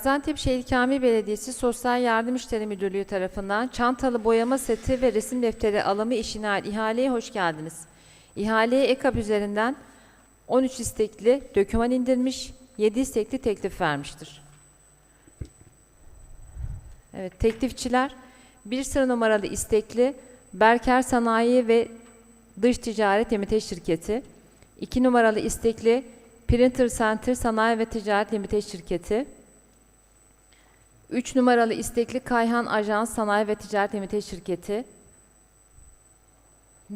Gaziantep Şehir Kamil Belediyesi Sosyal Yardım İşleri Müdürlüğü tarafından çantalı boyama seti ve resim defteri alımı işine ait ihaleye hoş geldiniz. İhaleye EKAP üzerinden 13 istekli döküman indirmiş, 7 istekli teklif vermiştir. Evet, teklifçiler bir sıra numaralı istekli Berker Sanayi ve Dış Ticaret Limited Şirketi, 2 numaralı istekli Printer Center Sanayi ve Ticaret Limited Şirketi, 3 numaralı istekli Kayhan Ajans Sanayi ve Ticaret Limited Şirketi,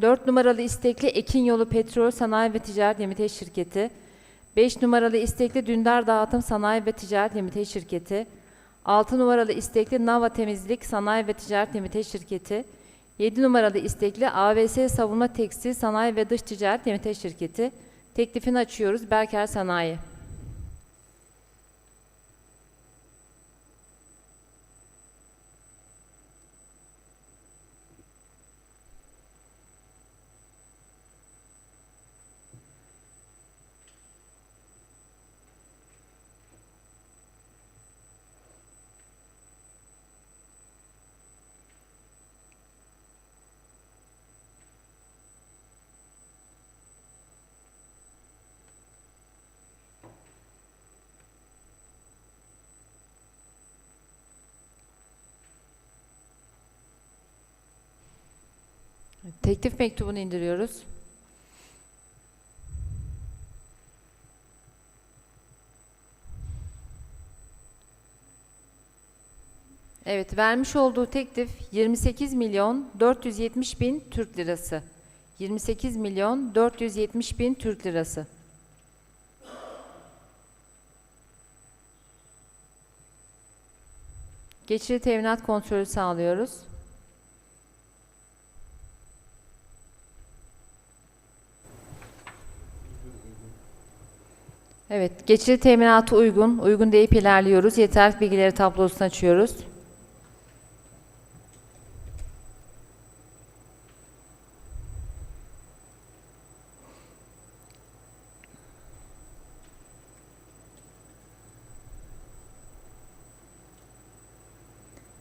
4 numaralı istekli Ekin Yolu Petrol Sanayi ve Ticaret Limited Şirketi, 5 numaralı istekli Dündar Dağıtım Sanayi ve Ticaret Limited Şirketi, 6 numaralı istekli Nava Temizlik Sanayi ve Ticaret Limited Şirketi, 7 numaralı istekli AVS Savunma Tekstil Sanayi ve Dış Ticaret Limited Şirketi. Teklifini açıyoruz. Berker Sanayi. Teklif mektubunu indiriyoruz. Evet, vermiş olduğu teklif 28 milyon 470 bin Türk lirası. 28 milyon 470 bin Türk lirası. Geçici teminat kontrolü sağlıyoruz. Evet, geçici teminatı uygun, uygun deyip ilerliyoruz. Yeterli bilgileri tablosunu açıyoruz.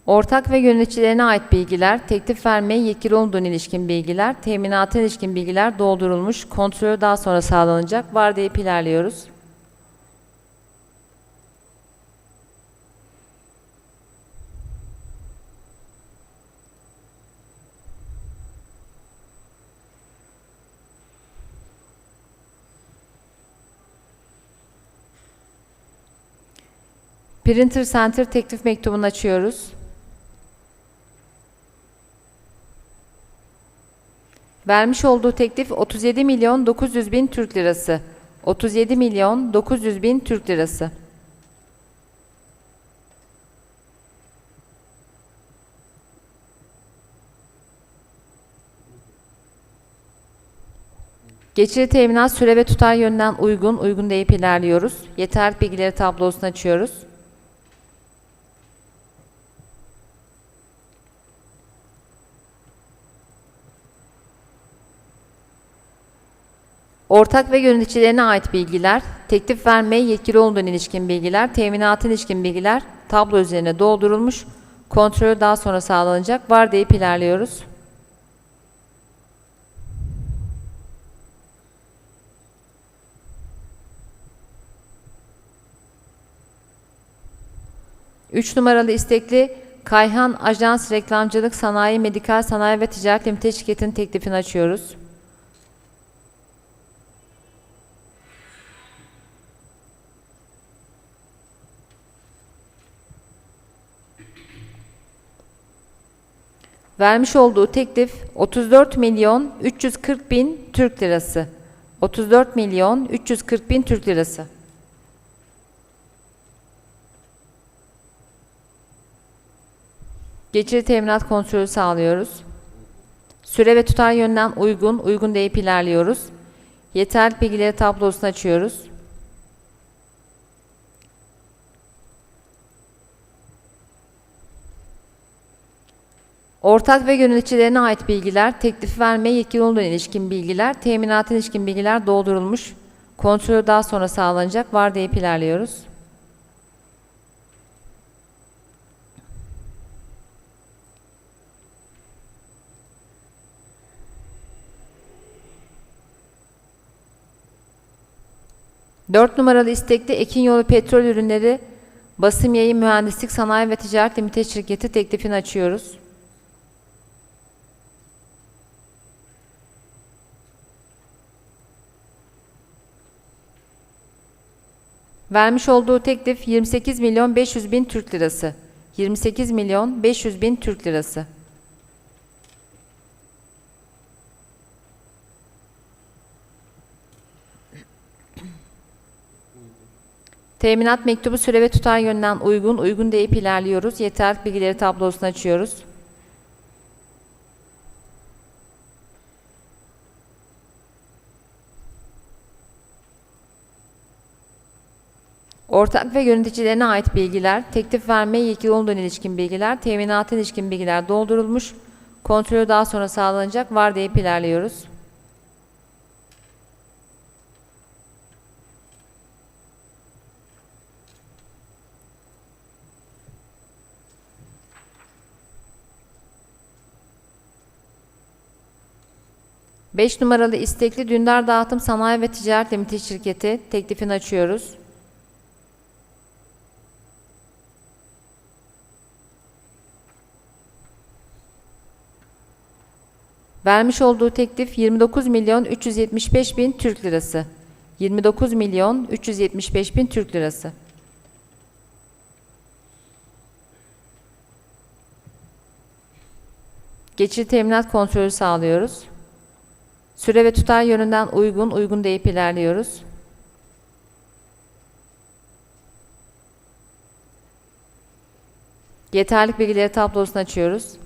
Ortak ve yöneticilerine ait bilgiler, teklif vermeye yetkili olduğuna ilişkin bilgiler, teminata ilişkin bilgiler doldurulmuş, kontrolü daha sonra sağlanacak. Var deyip ilerliyoruz. Printer Center teklif mektubunu açıyoruz. Vermiş olduğu teklif 37 milyon 900 bin Türk lirası. 37 milyon 900 bin Türk lirası. Geçici teminat süre ve tutar yönden uygun, uygun deyip ilerliyoruz. Yeterli bilgileri tablosunu açıyoruz. Ortak ve yöneticilerine ait bilgiler, teklif vermeye yetkili olduğuna ilişkin bilgiler, teminatın ilişkin bilgiler tablo üzerine doldurulmuş, kontrolü daha sonra sağlanacak. Var deyip ilerliyoruz. Üç numaralı istekli Kayhan Ajans Reklamcılık Sanayi Medikal Sanayi ve Ticaret Limited şirketinin teklifini açıyoruz. Vermiş olduğu teklif 34 milyon 340 bin Türk lirası. 34 milyon 340 bin Türk lirası. Geçici teminat kontrolü sağlıyoruz. Süre ve tutar yönden uygun, uygun deyip ilerliyoruz. Yeterli bilgileri tablosunu açıyoruz. Ortak ve yöneticilerine ait bilgiler, teklifi vermeye yetkili olduğuna ilişkin bilgiler, teminatına ilişkin bilgiler doldurulmuş. Kontrolü daha sonra sağlanacak. Var deyip ilerliyoruz. Dört numaralı istekte Ekin Yolu Petrol Ürünleri Basım Yayın Mühendislik Sanayi ve Ticaret Limite Şirketi teklifini açıyoruz. Vermiş olduğu teklif 28 milyon 500 bin Türk lirası. 28 milyon 500 bin Türk lirası. Teminat mektubu süre ve tutar yönünden uygun, uygun deyip ilerliyoruz. Yeterli bilgileri tablosunu açıyoruz. Ortak ve yöneticilerine ait bilgiler, teklif vermeye yekili olduğuna ilişkin bilgiler, teminata ilişkin bilgiler doldurulmuş, kontrolü daha sonra sağlanacak, var deyip ilerliyoruz. Beş numaralı istekli Dündar Dağıtım Sanayi ve Ticaret Limited Şirketi teklifini açıyoruz. Vermiş olduğu teklif 29 milyon 375 bin Türk lirası. 29 milyon 375 bin Türk lirası. Geçici teminat kontrolü sağlıyoruz. Süre ve tutar yönünden uygun, uygun deyip ilerliyoruz. Yeterlik bilgileri tablosunu açıyoruz.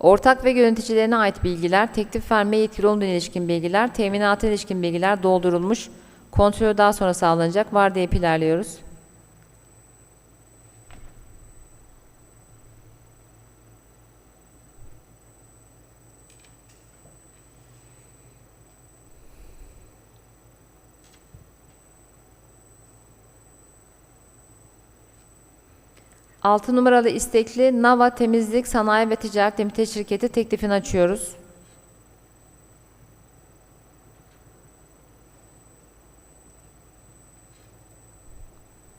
Ortak ve yöneticilerine ait bilgiler, teklif vermeye yetkili olduğuna ilişkin bilgiler, teminata ilişkin bilgiler doldurulmuş, kontrolü daha sonra sağlanacak, var deyip ilerliyoruz. Altı numaralı istekli Nava Temizlik Sanayi ve Ticaret Limited Şirketi teklifini açıyoruz.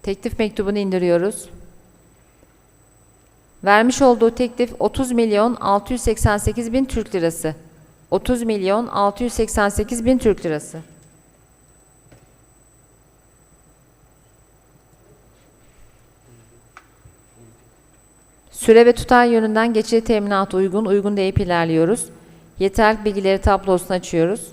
Teklif mektubunu indiriyoruz. Vermiş olduğu teklif 30 milyon 688 bin Türk lirası. 30 milyon 688 bin Türk lirası. Süre ve tutar yönünden geçici teminat uygun, uygun deyip ilerliyoruz. Yeterli bilgileri tablosunu açıyoruz.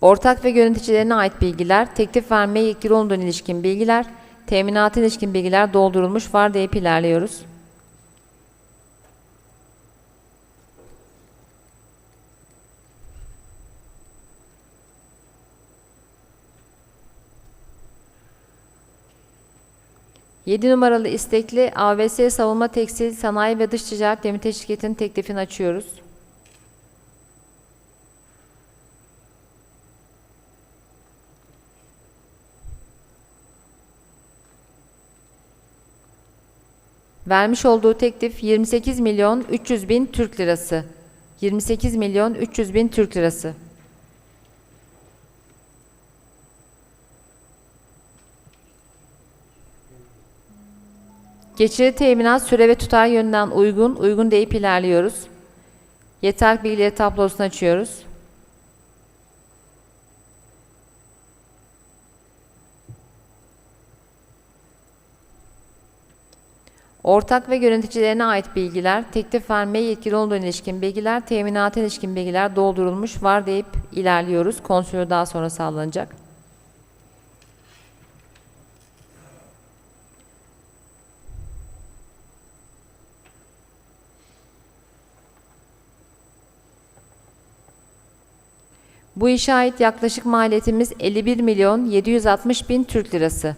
Ortak ve yöneticilerine ait bilgiler, teklif vermeye yetkili olduğuna ilişkin bilgiler, teminata ilişkin bilgiler doldurulmuş var deyip ilerliyoruz. Yedi numaralı istekli AVS Savunma Tekstil Sanayi ve Dış Ticaret Limited Şirketi'nin teklifini açıyoruz. Vermiş olduğu teklif 28 milyon 300 bin Türk lirası. 28 milyon 300 bin Türk lirası. Geçici teminat süre ve tutar yönünden uygun, uygun deyip ilerliyoruz. Yeterli bilgileri tablosunu açıyoruz. Ortak ve yöneticilerine ait bilgiler, teklif vermeye yetkili olduğuna ilişkin bilgiler, teminata ilişkin bilgiler doldurulmuş var deyip ilerliyoruz. Kontrolü daha sonra sağlanacak. Bu işe ait yaklaşık maliyetimiz 51 milyon 760 bin Türk lirası.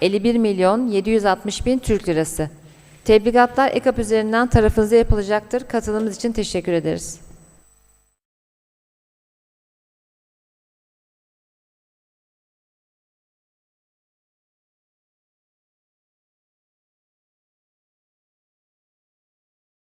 51 milyon 760 bin Türk lirası. Tebligatlar EKAP üzerinden tarafınıza yapılacaktır. Katılımınız için teşekkür ederiz.